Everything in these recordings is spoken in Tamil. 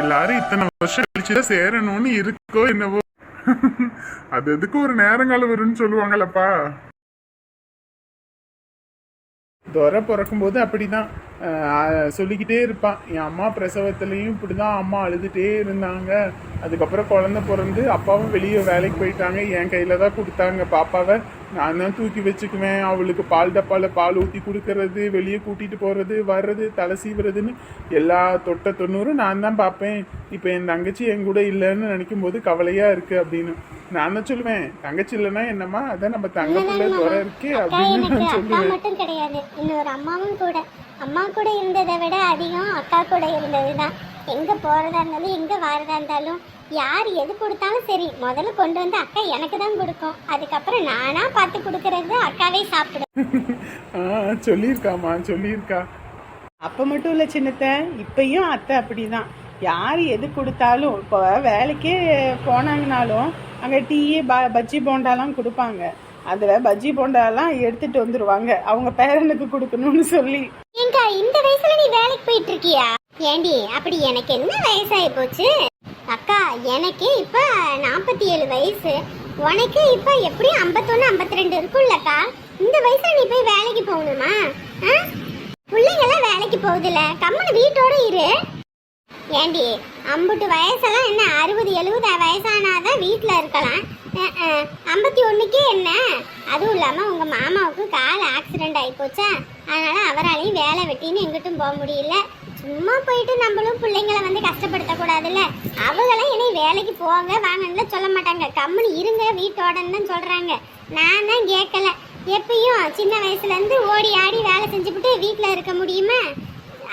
எல்லாரும் இத்தனை வருஷம் கழிச்சுதான் சேரணும்னு இருக்கோ என்னவோ. அது எதுக்கு ஒரு நேரங்கால வரும்னு சொல்லுவாங்கல்லப்பா துரை பிறக்கும்போது அப்படிதான். சொல்லிக்கிட்டே இருப்பான். என் அம்மா பிரசவத்துலேயும் இப்படிதான் அம்மா அழுதுகிட்டே இருந்தாங்க. அதுக்கப்புறம் குழந்தை பிறந்து அப்பாவும் வெளியே வேலைக்கு போயிட்டாங்க. என் கையில தான் கொடுத்தாங்க. பாப்பாவை நான் தான் தூக்கி வச்சுக்குவேன். அவளுக்கு பால் டப்பால பால் ஊற்றி கொடுக்கறது வெளியே கூட்டிட்டு போறது வர்றது தலை சீவுறதுன்னு எல்லா தொட்ட தொண்ணூறும் நான் தான் பார்ப்பேன். இப்போ என் தங்கச்சி என் கூட இல்லைன்னு நினைக்கும் போது கவலையா இருக்கு அப்படின்னு. நான் தான் சொல்லுவேன். தங்கச்சி இல்லைன்னா என்னம்மா? அதான் நம்ம தங்க பிள்ளை துறை இருக்கே அப்படின்னு நான் சொல்லுவேன். மட்டும் கிடையாது. இன்னொரு அம்மாவும் கூட. அம்மா கூட இருந்ததை விட அதிகம் அக்கா கூட இருந்தது தான் எங்கே போகிறதா இருந்தாலும் எங்கே வாரதா இருந்தாலும் யார் எது கொடுத்தாலும் சரி முதல்ல கொண்டு வந்து அக்கா எனக்கு தான் கொடுக்கும். அதுக்கப்புறம் நானாக பார்த்து கொடுக்கறது அக்காவே சாப்பிடும் ஆ சொல்லியிருக்காம்மா சொல்லியிருக்கா. அப்போ மட்டும் இல்லை சின்னத்த இப்பயும் அத்தை அப்படிதான். யார் எது கொடுத்தாலும் இப்போ வேலைக்கே போனாங்கனாலும் அங்கே டீ ப பஜ்ஜி போண்டாலாம் கொடுப்பாங்க. அதில் பஜ்ஜி போண்டாலாம் எடுத்துட்டு வந்துருவாங்க. அவங்க பேரனுக்கு கொடுக்கணும்னு சொல்லி. ஏங்கா இந்த வயசுல நீ வேலைக்கு போயிட்டு இருக்கியா? ஏண்டி அப்படி எனக்கு என்ன வயசாகி போச்சு? அக்கா எனக்கு இப்போ நாற்பத்தி ஏழு வயசு. உனக்கு இப்போ எப்படியும் ஐம்பத்தொன்னு ஐம்பத்தி ரெண்டு இருக்கும்லக்கா? இந்த வயசில் நீ போய் வேலைக்கு போகணுமா? ஆ? பிள்ளைங்கெல்லாம் வேலைக்கு போகுதுல்ல. கம்மனு வீட்டோட இரு. ஏண்டி அம்புட்டு வயசெல்லாம் என்ன அறுபது எழுபது வயசானாதான் வீட்டில் இருக்கலாம். ஐம்பத்தி ஒன்றுக்கே என்ன? அதுவும் இல்லாமல் உங்கள் மாமாவுக்கு கால் ஆக்சிடெண்ட் ஆகி போச்சா? அதனால் அவராலையும் வேலை வெட்டின்னு எங்கிட்டும் போக முடியல. சும்மா போயிட்டு நம்மளும் பிள்ளைங்களை வந்து கஷ்டப்படுத்தக்கூடாதுல்ல அவங்களாம் என்னை வேலைக்கு போங்க வாங்கன்னு சொல்ல மாட்டாங்க. கம்முன்னு இருங்க வீட்டோடன்னு தான் சொல்கிறாங்க நான் தான் கேட்கல எப்பயும் சின்ன வயசுலேருந்து ஓடி ஆடி வேலை செஞ்சுவிட்டு வீட்டில் இருக்க முடியுமா?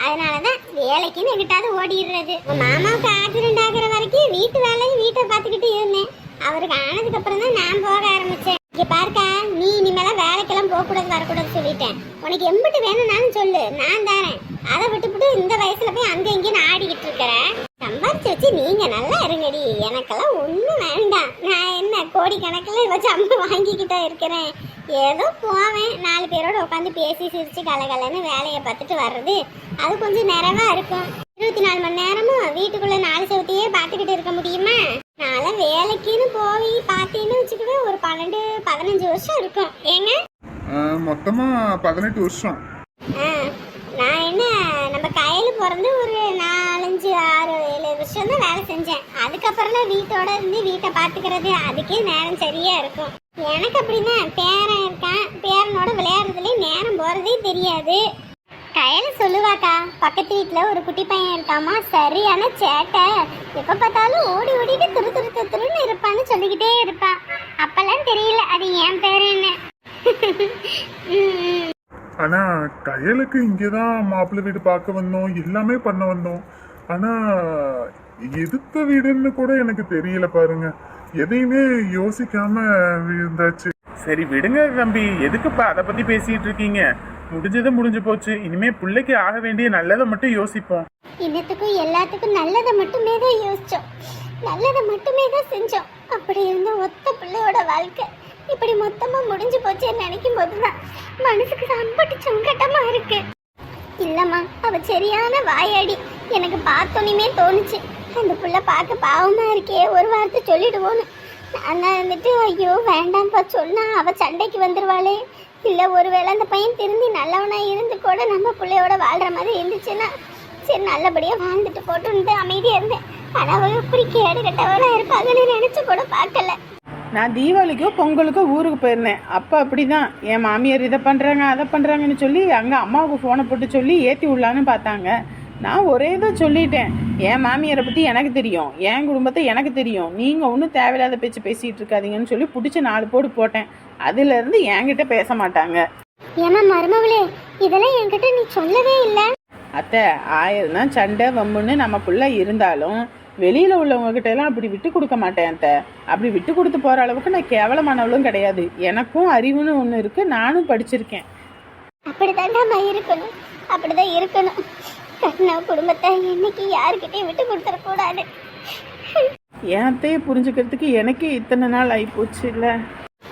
அதனால தான் வேலைக்குன்னு எங்கிட்டாவது ஓடிடுறது. மாமாவுக்கு ஆக்சிடென்ட் ஆகிற வரைக்கும் வீட்டு வேலையும் வீட்டை பார்த்துக்கிட்டு இருந்தேன். அவருக்கு ஆனதுக்கு அப்புறம் தான் நான் போக ஆரம்பிச்சேன். இங்க பார்க்கா நீ இனிமேல வேலைக்கெல்லாம் போக கூடாது வரக்கூடாது சொல்லிட்டேன். உனக்கு எம்பிட்டு வேணும்னாலும் சொல்லு நான் தரேன். அதை விட்டுவிட்டு இந்த வயசுல போய் அங்க இங்கேயும் ஆடிக்கிட்டு இருக்கிறேன் சம்பாரிச்சு வச்சு நீங்க நல்லா இருங்கடி. எனக்கெல்லாம் ஒண்ணும் வேண்டாம். நான் என்ன கோடி கணக்கில் வச்சு அம்மா வாங்கிக்கிட்டா இருக்கிறேன்? ஏதோ போவேன். நாலு பேரோட உட்காந்து பேசி சிரிச்சு கலகலன்னு வேலையை பார்த்துட்டு வர்றது அது கொஞ்சம் நிறைவா இருக்கும். இருபத்தி நாலு மணி நேரமும் வீட்டுக்குள்ள நாலு செவத்தையே பார்த்துக்கிட்டு இருக்க முடியுமா? வேலைக்குன்னு போய் பார்த்தேன்னு வச்சுக்கவே ஒரு பன்னெண்டு பதினஞ்சு வருஷம் இருக்கும். ஏங்க? மொத்தமா பதினெட்டு வருஷம். நான் என்ன நம்ம கையில் பிறந்து ஒரு நாலஞ்சு ஆறு ஏழு வருஷம் தான் வேலை செஞ்சேன். அதுக்கப்புறம் தான் வீட்டோட இருந்து வீட்டை பார்த்துக்கிறது அதுக்கே நேரம் சரியா இருக்கும். எனக்கு அப்படின்னா பேரன் இருக்கான் பேரனோட விளையாடுறதுலேயே நேரம் போகிறதே தெரியாது. கையில சொல்லுவாக்கா. பக்கத்து வீட்டில் ஒரு குட்டி பையன் இருக்காமா? சரியான சேட்டை. எப்போ பார்த்தாலும் ஓடி ஓடிட்டு துரு துரு துரு துருன்னு இருப்பான்னு சொல்லிக்கிட்டே இருப்பான் அப்பெல்லாம் தெரியல அது என் பேருன்னு ம், ம். ஆனா கையலுக்கு இங்கதான் மாப்பிள்ளை வீடு பார்க்க வந்தோம் எல்லாமே பண்ண வந்தோம். ஆனா எதுத்த வீடுன்னு கூட எனக்கு தெரியல பாருங்க. எதையுமே யோசிக்காம இருந்தாச்சு சரி விடுங்க தம்பி. எதுக்குப்பா? அதை பத்தி பேசிட்டு இருக்கீங்க. முடிஞ்சது முடிஞ்சு போச்சு. இனிமே பிள்ளைக்கு ஆக வேண்டிய நல்லதை மட்டும் யோசிப்போம். இனத்துக்கும் எல்லாத்துக்கும் நல்லதை மட்டுமே தான் யோசிச்சோம். நல்லதை மட்டுமே தான் செஞ்சோம். அப்படி இருந்த ஒத்த பிள்ளையோட வாழ்க்கை இப்படி மொத்தமா முடிஞ்சு போச்சேன்னு நினைக்கும் போதுதான் மனசுக்கு சம்பட்டு சங்கட்டமா இருக்கு. இல்லம்மா அவ சரியான வாயாடி. எனக்கு பார்த்தோன்னே தோணுச்சு. அந்த புள்ள பார்க்க பாவமா இருக்கே ஒரு வார்த்தை சொல்லிடுவோன்னு. நான் வந்துட்டு இருந்துட்டு ஐயோ வேண்டாம்ப்பா சொன்னா அவ சண்டைக்கு வந்துருவாளே. இல்லை ஒருவேளை அந்த பையன் திருந்தி நல்லவனாக இருந்து கூட நம்ம பிள்ளையோட வாழ்கிற மாதிரி இருந்துச்சுன்னா சரி நல்லபடியாக வாழ்ந்துட்டு போட்டுன்ட்டு அமைதியாக இருந்தேன் ஆனால் அவ இப்படி கேடு கட்டவனா இருப்பாங்கன்னு நினச்சி கூட பார்க்கல. நான் தீபாவளிக்கோ பொங்கலுக்கோ ஊருக்கு போயிருந்தேன். அப்போ அப்படி தான் என் மாமியார் இதை பண்ணுறாங்க அதை பண்ணுறாங்கன்னு சொல்லி அங்கே அம்மாவுக்கு ஃபோனை போட்டு சொல்லி ஏற்றி விடலான்னு பார்த்தாங்க. நான் ஒரே இதை சொல்லிட்டேன். என் மாமியாரை பற்றி எனக்கு தெரியும். என் குடும்பத்தை எனக்கு தெரியும். நீங்கள் ஒன்றும் தேவையில்லாத பேச்சு பேசிகிட்டு இருக்காதீங்கன்னு சொல்லி பிடிச்சி நாலு போடு போட்டேன். அதுலேருந்து என்கிட்ட பேச மாட்டாங்க. ஏமா மருமவளே இதெல்லாம் என்கிட்ட நீ சொல்லவே இல்லை. அத்தை ஆயிரம் தான் சண்டை வம்புன்னு நமக்குள்ள இருந்தாலும் வெளியில உள்ளவங்க கிட்ட எல்லாம் அப்படி விட்டு கொடுக்க மாட்டேன் அத்தை. அப்படி விட்டு கொடுத்து போற அளவுக்கு நான் கேவலமானவளும் கிடையாது. எனக்கும் அறிவுன்னு ஒன்று இருக்கு. நானும் படிச்சிருக்கேன். அப்படித்தாண்டாம்மா இருக்கணும். அப்படிதான் இருக்கணும். கண்ணா குடும்பத்தை என்னைக்கு யாருக்கிட்டையும் விட்டு கொடுத்துடக்கூடாது. என் அத்தையை புரிஞ்சுக்கிறதுக்கு எனக்கே இத்தனை நாள் ஆயிப்போச்சு இல்லை?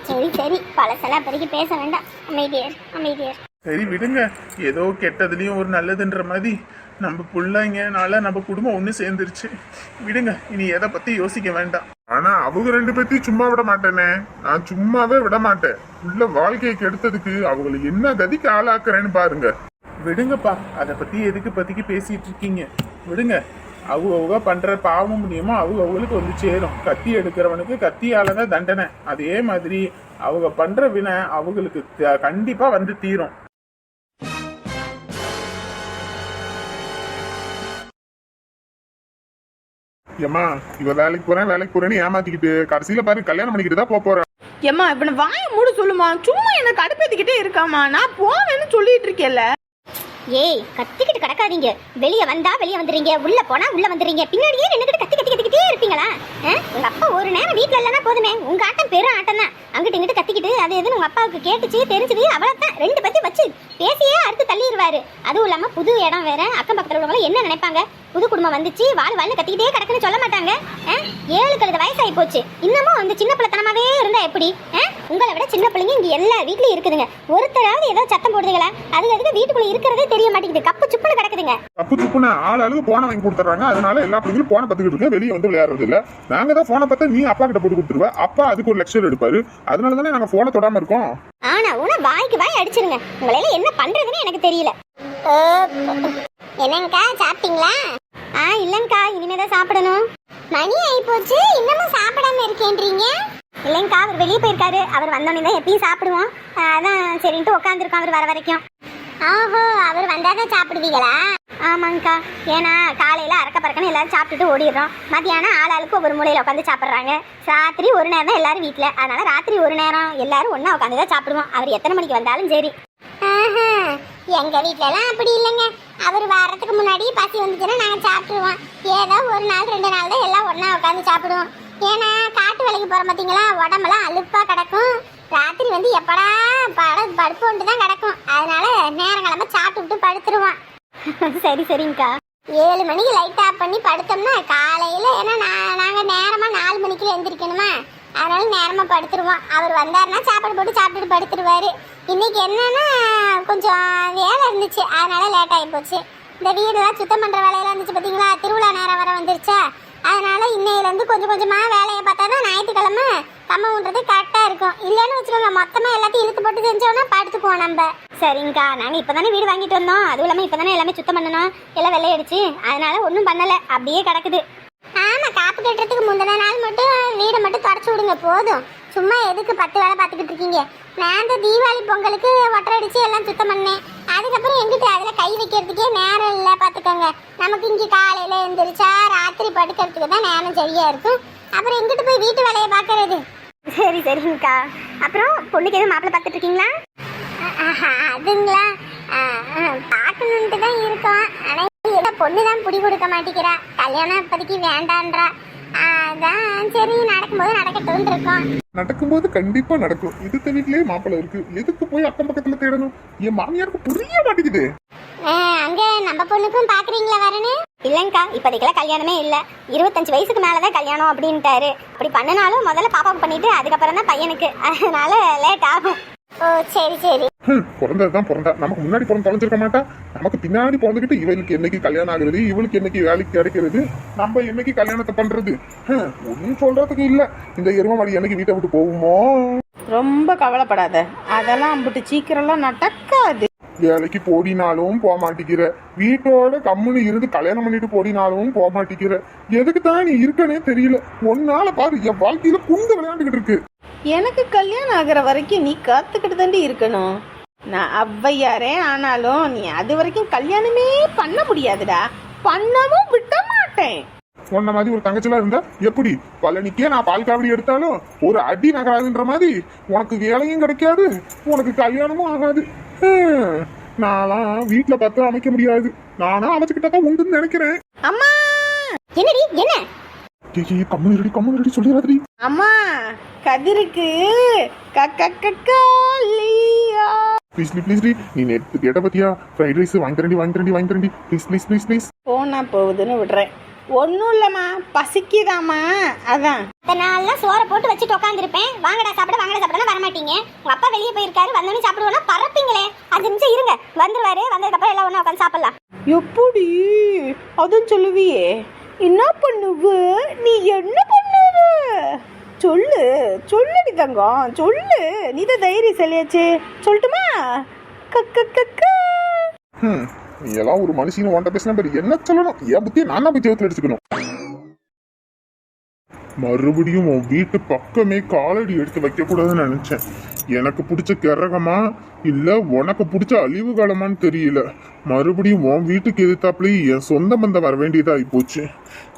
சரி சரி. பழசெல்லாம் அப்போதைக்கு பேச வேண்டாம். அமைதியர் அமைதியர் சரி விடுங்க. ஏதோ கெட்டதுலயும் ஒரு நல்லதுன்ற மாதிரி நம்ம பிள்ளைங்கனால நம்ம குடும்பம் ஒன்று சேர்ந்துருச்சு. விடுங்க இனி எதை பத்தி யோசிக்க வேண்டாம். ஆனா அவங்க ரெண்டு பேத்தையும் சும்மா விட மாட்டேனே. நான் சும்மாவே விட மாட்டேன். உள்ள வாழ்க்கையை கெடுத்ததுக்கு அவங்களை என்ன கதிக்கு ஆளாக்குறேன்னு பாருங்க. விடுங்கப்பா. அதை பற்றி எதுக்கு பற்றிக்கு பேசிகிட்டு இருக்கீங்க விடுங்க. அவங்க அவங்க பண்ணுற பாவம் முடியுமோ அவங்க அவங்களுக்கு வந்து சேரும். கத்தி எடுக்கிறவனுக்கு கத்தியால் தான் தண்டனை. அதே மாதிரி அவங்க பண்ணுற வினை அவங்களுக்கு கண்டிப்பாக வந்து தீரும். ஏம்மா இவ வேலைக்கு போறேன் வேலைக்கு போறேன்னு ஏமாத்திக்கிட்டு கடைசியில பாரு கல்யாணம் பண்ணிக்கிட்டு தான் போக போறேன் ஏம்மா இப்ப வாய மூடு சொல்லுமா. சும்மா என்ன கடுப்பேத்திக்கிட்டே இருக்காமா நான் போவேன்னு சொல்லிட்டு இருக்கேன்ல ஏய் கத்திக்கிட்டு கிடக்காதீங்க. வெளியே வந்தா வெளியே வந்துடுறீங்க உள்ள போனா உள்ள வந்துடுறீங்க. பின்னாடியே நின்னுக்கிட்டு கத்தி கத்தி கத்திக்கிட்டே இருப்பீங்களா? ஆ? உங்க அப்பா ஒரு நேரம் வீட்டில் இல்லைன்னா போதுமே. உங்க ஆட்டம் பெரும் ஆட்டம் தான். அங்கிட்டு இங்கிட்டு கத்திக்கிட்டு அது எதுன்னு உங்க அப்பாவுக்கு கேட்டுச்சு தெரிஞ்சது அவ்வளவுதான். ரெண்டு பத்தி வச்சு பேசியே அடுத்து தள்ளிடுவாரு அதுவும் இல்லாம புது இடம் வேற அக்கம் பக்கத்துல உள்ளவங்க என்ன நினைப்பாங்க? புது குடும்பம் வந்துச்சு வாழ் வாழ்னு கத்திக்கிட்டே கிடக்குன்னு சொல்ல மாட்டாங்க? ஏழு கழுத வயசாகி போச்சு. இன்னமும் அந்த சின்ன பிள்ளைத்தனமாவே இருந்தா எப்படி? உங்களை விட சின்ன பிள்ளைங்க இங்க எல்லா வீட்லயும் இருக்குதுங்க. ஒருத்தராவது ஏதோ சத்தம் போடுதுங்களா? அது அதுக்கு வீட்டுக்குள்ள இருக்கிறதே தெரிய மாட்டேங்குது. கப்பு சுப்புன்னு கிடக்குதுங்க. தப்பு துப்புன்னு ஆள் ஆளுக்கு போனை வாங்கி கொடுத்துறாங்க அதனால எல்லா பிள்ளைங்களும் போனை பார்த்துக்கிட்டு இருக்கு வெளியே வந்து விளையாடுறது இல்ல. நாங்க தான் போனை பார்த்தா நீ அப்பா கிட்ட போட்டு கொடுத்துருவ. அப்பா அதுக்கு ஒரு லெக்சர் எடுப்பாரு. அதனால தானே நாங்க போனை தொடாம இருக்கோம்? ஆனா உன வாய்க்கு வாய் அடிச்சிருங்க. உங்களால என்ன பண்றதுன்னு எனக்கு தெரியல. என்னங்கக்கா சாப்பிட்டீங்களா? ஆ இல்லங்கக்கா இனிமே தான் சாப்பிடணும். மணி ஆகி போச்சு இன்னமும் சாப்பிடாம இருக்கேன்றீங்க? இல்லைங்கக்கா அவர் வெளியே போயிருக்காரு. அவர் வந்தோடனே தான் எப்பயும் சாப்பிடுவோம். அதான் சரின்ட்டு உட்காந்துருக்கோம் அவர் வர வரைக்கும். ஆஹோ அவர் வந்தாதான் சாப்பிடுவீங்களா? ஆமாங்கக்கா ஏன்னா காலையில் அறக்க பறக்கன்னு எல்லாரும் சாப்பிட்டுட்டு ஓடிடுறோம். மத்தியானம் ஆள் ஆளுக்கு ஒவ்வொரு மூலையில் உட்காந்து சாப்பிட்றாங்க. ராத்திரி ஒரு நேரம் தான் எல்லாரும் வீட்டில் அதனால ராத்திரி ஒரு நேரம் எல்லாரும் ஒன்றா உட்காந்து தான் சாப்பிடுவோம். அவர் எத்தனை மணிக்கு வந்தாலும் சரி. எங்க வீட்லலாம் அப்படி இல்லைங்க. அவர் வாரத்துக்கு முன்னாடி பசி வந்துச்சுன்னா நாங்கள் சாப்பிட்டுருவோம். ஏதோ ஒரு நாள் ரெண்டு நாள் தான் எல்லாம் ஒன்றா உட்காந்து சாப்பிடுவோம். ஏன்னா காட்டு வேலைக்கு போகிறோம் பார்த்தீங்களா உடம்பெல்லாம் அழுப்பாக கிடக்கும். ராத்திரி வந்து எப்படா பட படுப்போண்டு தான் கிடக்கும். அதனால நேரங்கிழமை சாப்பிட்டு படுத்துருவான் சரி சரிங்கக்கா. ஏழு மணிக்கு லைட் ஆஃப் பண்ணி படுத்தோம்னா காலையில் ஏன்னா நான் நாங்கள் நேரமாக நாலு மணிக்கு எந்திரிக்கணுமா? அதனால நேரமாக படுத்துருவோம் அவர் வந்தாருன்னா சாப்பாடு போட்டு சாப்பிட்டுட்டு படுத்துருவாரு. இன்னைக்கு என்னன்னா கொஞ்சம் வேலை இருந்துச்சு. அதனால லேட் ஆகி போச்சு. இந்த வீடுலாம் சுத்தம் பண்ணுற வேலையெல்லாம் இருந்துச்சு பார்த்தீங்களா திருவிழா நேரம் வர வந்துருச்சா? அதனால இன்னையிலேருந்து கொஞ்சம் கொஞ்சமாக வேலையை பார்த்தா தான் ஞாயிற்றுக்கிழமை கம்ம கரெக்டாக இருக்கும். இல்லைன்னு வச்சுக்கோங்க மொத்தமாக எல்லாத்தையும் இழுத்து போட்டு செஞ்சோம்னா படுத்துக்குவோம் நம்ம. சரிங்கக்கா நாங்கள் இப்போ தானே வீடு வாங்கிட்டு வந்தோம். அதுவும் இல்லாமல் இப்போ தானே எல்லாமே சுத்தம் பண்ணணும். எல்லாம் வெள்ளையடிச்சு. அதனால ஒன்றும் பண்ணலை. அப்படியே கிடக்குது. ஆமா கட்டுறதுக்கு முந்தின நாள் மட்டும் வீடை மட்டும் தொடச்சு விடுங்க போதும். சும்மா எதுக்கு பத்து வேலை பார்த்துக்கிட்டு இருக்கீங்க? நான் இந்த தீபாவளி பொங்கலுக்கு ஒட்டரை அடித்து எல்லாம் சுத்தம் பண்ணேன். அதுக்கப்புறம் எங்கிட்ட அதில் கை வைக்கிறதுக்கே நேரம் இல்லை பார்த்துக்கோங்க. நமக்கு இங்கே காலையில் எழுந்திரிச்சா ராத்திரி படுக்கிறதுக்கு தான் நேரம் சரியாக இருக்கும். அப்புறம் எங்கிட்டு போய் வீட்டு வேலையை பார்க்கறது? சரி சரிங்கக்கா. அப்புறம் பொண்ணுக்கு எதுவும் மாப்பிள்ளை பார்த்துட்டு இருக்கீங்களா? அதுங்களா? பார்க்கணுன்ட்டு தான் இருக்கோம். ஆனால் பொண்ணு தான் பிடி கொடுக்க மாட்டேங்கிறா. கல்யாணம் இப்போதைக்கு வேண்டான்றா. அதான் சரி நடக்கும்போது நடக்கட்டும்னு இருக்கோம். நடக்கும்போது கண்டிப்பா நடக்கும். இது வீட்லயே மாப்பிள்ளை இருக்கு. எதுக்கு போய் அக்கம் பக்கத்துல தேடணும்? என் மாமியாருக்கு புரிய மாட்டேங்குது. அங்க நம்ம பொண்ணுக்கும் பாக்குறீங்களா வரணும் இல்லங்கக்கா இப்போதைக்கெல்லாம் கல்யாணமே இல்ல. இருபத்தஞ்சு வயசுக்கு மேலதான் கல்யாணம் அப்படின்ட்டாரு. அப்படி பண்ணினாலும் முதல்ல பாப்பாவுக்கு பண்ணிட்டு அதுக்கப்புறம் தான் பையனுக்கு. அதனால லேட் ஆகும். ஓ சரி சரி. ஹம், பிறந்ததுதான் பிறந்தா. நமக்கு முன்னாடி பிறந்து தொலைஞ்சிருக்க மாட்டா. நமக்கு பின்னாடி பிறந்துக்கிட்டு இவளுக்கு என்னைக்கு கல்யாணம் ஆகுறது இவளுக்கு என்னைக்கு வேலைக்கு கிடைக்கிறது நம்ம என்னைக்கு கல்யாணத்தை பண்றது? ஹம், ஒண்ணும் சொல்றதுக்கு இல்ல. இந்த எருமமாடி என்னைக்கு வீட்டை விட்டு போகுமோ? ரொம்ப கவலைப்படாத. அதெல்லாம் அம்பிட்டு சீக்கிரம்லாம் நடக்காது. வேலைக்கு போடினாலும் போக மாட்டேங்கிற. வீட்டோட கம்முன்னு இருந்து கல்யாணம் பண்ணிட்டு போடினாலும் போக மாட்டேங்கிற. எதுக்கு தான் நீ இருக்கனே தெரியல. ஒன்னால பாரு என் வாழ்க்கையில குண்டு விளையாண்டுகிட்டு இருக்கு. எனக்கு கல்யாணம் ஆகிற வரைக்கும் நீ காத்துக்கிட்டு தாண்டி இருக்கணும். நான் ஔவையாரே ஆனாலும் நீ அது வரைக்கும் கல்யாணமே பண்ண முடியாதுடா. பண்ணவும் விட மாட்டேன். உன்ன மாதிரி ஒரு தங்கச்சிலாம் இருந்தா எப்படி? பழனிக்கே நான் பால் காவடி எடுத்தாலும் ஒரு அடி நகராதுன்ற மாதிரி உனக்கு வேலையும் கிடைக்காது உனக்கு கல்யாணமும் ஆகாது. நான்லாம் வீட்டுல பார்த்து அமைக்க முடியாது. நானா அமைச்சுக்கிட்டா தான் உண்டுன்னு நினைக்கிறேன். அம்மா! என்னடி? என்ன? ஏய், கம்முனு ரெடி கம்முனு ரெடி சொல்லிடாதடி. அம்மா கதிருக்கு கக்கக்கக்காலியா ப்ளீஸ் ப்ளீஸ் ப்ளீஸ் நீ நேற்று கேட்ட பத்தியா? ஃப்ரைட் ரைஸ் வாங்கி தரண்டி வாங்கி தரண்டி வாங்கி தரண்டி ப்ளீஸ் ப்ளீஸ் ப்ளீஸ் ப்ளீஸ் போனா போகுதுன்னு விடுறேன். ஒன்றும் இல்லைம்மா பசிக்குதாம்மா. அதான். இத்தனை நாள்லாம் சோறை போட்டு வச்சுட்டு உட்காந்துருப்பேன் வாங்கடா சாப்பிட வாங்கடா சாப்பிட வர மாட்டீங்க உங்க அப்பா வெளியே போயிருக்காரு வந்தோடனே சாப்பிடுவோம்னா பறப்பீங்களே அஞ்சு நிமிஷம் இருங்க. வந்துருவாரு. வந்ததுக்கப்புறம் எல்லாம் ஒண்ணா உட்காந்து சாப்பிடலாம். எப்படி அதுவும் சொல்லுவியே. என்ன பண்ணுவ? நீ என்ன பண்ணுவ? சொல்லு சொல்லுடி தங்கம் சொல்லு. நீ தான் தைரியம் சொல்லியாச்சு. சொல்லட்டுமா? கக்க நீ எல்லாம் ஒரு மனுஷன் வாண்ட பேசின பேர். என்ன சொல்லணும்? என் புத்தியை நான் போய் ஜெவத்தில் எடுத்துக்கணும். மறுபடியும் உன் வீட்டு பக்கமே காலடி எடுத்து வைக்க கூடாதுன்னு நினைச்சேன். எனக்கு பிடிச்ச கிறகமா இல்ல உனக்கு பிடிச்ச அழிவு காலமான்னு தெரியல. மறுபடியும் உன் வீட்டுக்கு எதிர்த்தாப்புலேயே என் சொந்த பந்தம் வர வேண்டியதாக போச்சு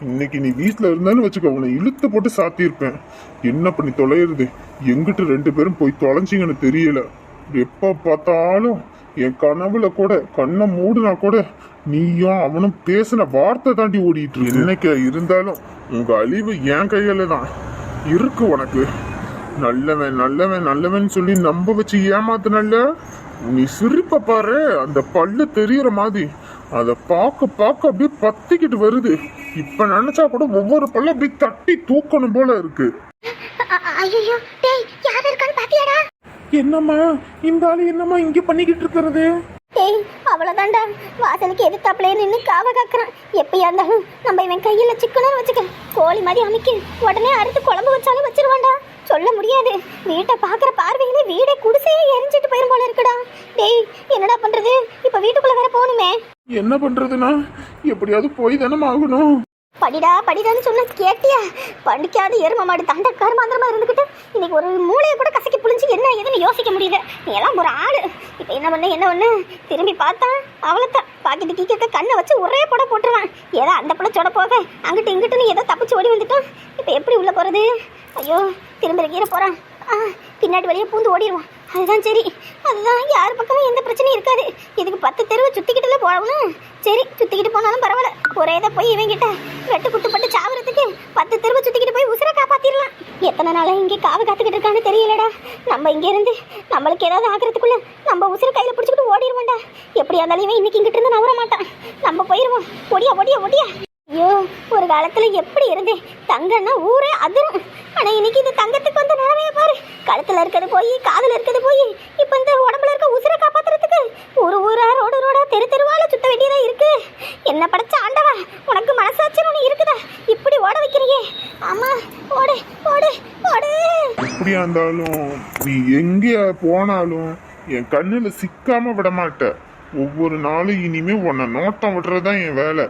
இன்னைக்கு நீ வீட்டில் இருந்தாலும் வச்சுக்கோ உன்னை இழுத்து போட்டு சாத்தியிருப்பேன். என்ன பண்ணி தொலைகிறது எங்கிட்ட ரெண்டு பேரும் போய் தொலைஞ்சிங்கன்னு தெரியல. எப்போ பார்த்தாலும் என் கனவுல கூட கண்ணை மூடுனா கூட நீயும் அவனும் பேசின வார்த்தை தாண்டி ஓடிட்டு இருக்கு. என்னைக்கு இருந்தாலும் உங்கள் அழிவு என் கையில் தான் இருக்கு உனக்கு. நல்லவன் நல்லவன் நல்லவன் சொல்லி நம்ப வச்சு ஏமாத்துனல்ல? நீ சிரிப்ப பாரு அந்த பல்லு தெரியற மாதிரி. அத பார்க்க பார்க்க அப்படியே பத்திக்கிட்டு வருது. இப்ப நினைச்சா கூட ஒவ்வொரு பல்ல அப்படியே தட்டி தூக்கணும் போல இருக்கு. ஐயோ டேய் யார் இருக்கான்னு பாத்தியாடா? என்னம்மா இந்த ஆளு என்னம்மா இங்க பண்ணிக்கிட்டு இருக்கிறது? டேய் அவ்வளவுதான்டா. வாசலுக்கு எதிர்த்தாப்புலயே நின்று காவ காக்குறான். எப்பயா இருந்தாலும் நம்ம இவன் கையில சிக்கணும் வச்சுக்க. கோழி மாதிரி அமைக்கி உடனே அறுத்து குழம்பு வச்சாலும் வச்சிருவான்டா. சொல்ல முடியாது. வீட்டை பார்க்குற பார்வையிலே வீடே குடிசையே எரிஞ்சிட்டு போயிரும் போல இருக்குடா. டேய் என்னடா பண்றது? இப்ப வீட்டுக்குள்ள வேற போகணுமே. என்ன பண்றதுன்னா? எப்படியாவது போய் தானே ஆகணும். படிடா படிடான்னு சொன்ன கேட்டியா? படிக்காத எரும மாடு தண்ட கருமாந்திரமா இருந்துகிட்டு இன்னைக்கு ஒரு மூளையை கூட கசக்கி புளிஞ்சு என்ன ஏதுன்னு யோசிக்க முடியல. நீ எல்லாம் ஒரு ஆடு இப்போ என்ன பண்ண என்ன பண்ண? திரும்பி பார்த்தா அவ்வளோத்தான் பாக்கெட்டு கீக்கிட்ட கண்ணை வச்சு ஒரே போட போட்டுருவான். ஏதோ அந்த பிள்ளை சொட போக அங்கிட்டு இங்கிட்டுன்னு ஏதோ தப்பிச்சு ஓடி வந்துட்டோம் இப்போ எப்படி உள்ளே போகிறது ஐயோ திரும்ப கீரை போகிறான் ஆ பின்னாடி வழியே பூந்து ஓடிடுவான் அதுதான் சரி. அதுதான் யார் பக்கமும் எந்த பிரச்சனையும் இருக்காது. இதுக்கு பத்து தெருவை சுத்திக்கிட்டுல போகணும். சரி சுத்திக்கிட்டு போனாலும் பரவாயில்ல. ஒரே இதை போய் இவங்கிட்ட வெட்டு குட்டுப்பட்டு சாவறதுக்கு பத்து தெருவை சுத்திக்கிட்டு போய் உசுரை காப்பாத்திரலாம் எத்தனை நாளா இங்கே காவு காத்துக்கிட்டு இருக்கான்னு தெரியலடா. நம்ம இங்கேருந்து நம்மளுக்கு ஏதாவது ஆகிறதுக்குள்ள நம்ம உசுரை கையில பிடிச்சிக்கிட்டு ஓடிடுவோம்டா எப்படியா இருந்தாலும் இவன் இன்னைக்கு இங்கிட்டு இருந்து நவர மாட்டான் நம்ம போயிருவோம். ஒடியா ஒடியா ஒடியா. ஐயோ ஒரு காலத்துல எப்படி இருந்தேன் தங்கன்னா ஊரே அதிரும். ஆனா இன்னைக்கு இந்த தங்கத்துக்கு வந்த நிலைமைய பாரு. கழுத்துல இருக்கிறது போய் காதுல இருக்கிறது போய் இப்ப இந்த உடம்புல இருக்க உசுரை காப்பாத்துறதுக்கு ஒரு ஊரா ரோடு ரோடா தெரு தெருவால சுத்த வேண்டியதா இருக்கு. என்ன படைச்ச ஆண்டவா உனக்கு மனசாட்சி ஒண்ணு இருக்குதா? இப்படி ஓட வைக்கிறியே. ஆமா ஓடு ஓடு ஓடு. எப்படியா இருந்தாலும் நீ எங்கே போனாலும் என் கண்ணுல சிக்காம விட மாட்ட. ஒவ்வொரு நாளும் இனிமே உன்னை நோட்டம் விடுறதுதான் என் வேலை.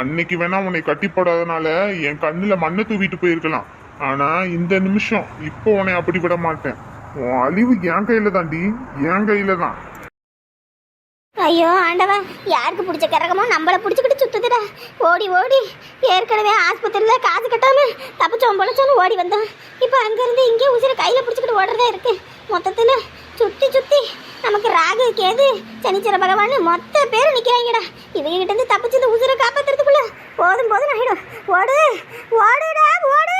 அன்னைக்கு வேணா உன்னை கட்டி போடாதனால என் கண்ணுல மண்ணை தூவிட்டு போயிருக்கலாம். ஆனா இந்த நிமிஷம் இப்போ உன்னை அப்படி விட மாட்டேன். உன் அழிவு என் கையில தாண்டி என் கையில தான். ஐயோ ஆண்டவா யாருக்கு பிடிச்ச கரகமோ நம்மள பிடிச்சிக்கிட்டு சுத்துதுடா. ஓடி ஓடி ஏற்கனவே ஆஸ்பத்திரியில் காசு கட்டாம தப்பிச்சோம் பொழைச்சோன்னு ஓடி வந்தோம். இப்போ அங்கேருந்து இங்கே உசிரை கையில் பிடிச்சிக்கிட்டு ஓடுறதா இருக்கு. மொத்தத்தில் சுத்தி சுத்தி நமக்கு ராகு கேது சனிச்சர பகவான் மொத்த பேர் நிக்கிறாங்கடா. இவங்க கிட்ட இருந்து தப்பிச்சு இந்த உசுரை காப்பாத்துறதுக்குள்ள போதும் போதும் ஆயிடும். ஓடு ஓடுடா ஓடு!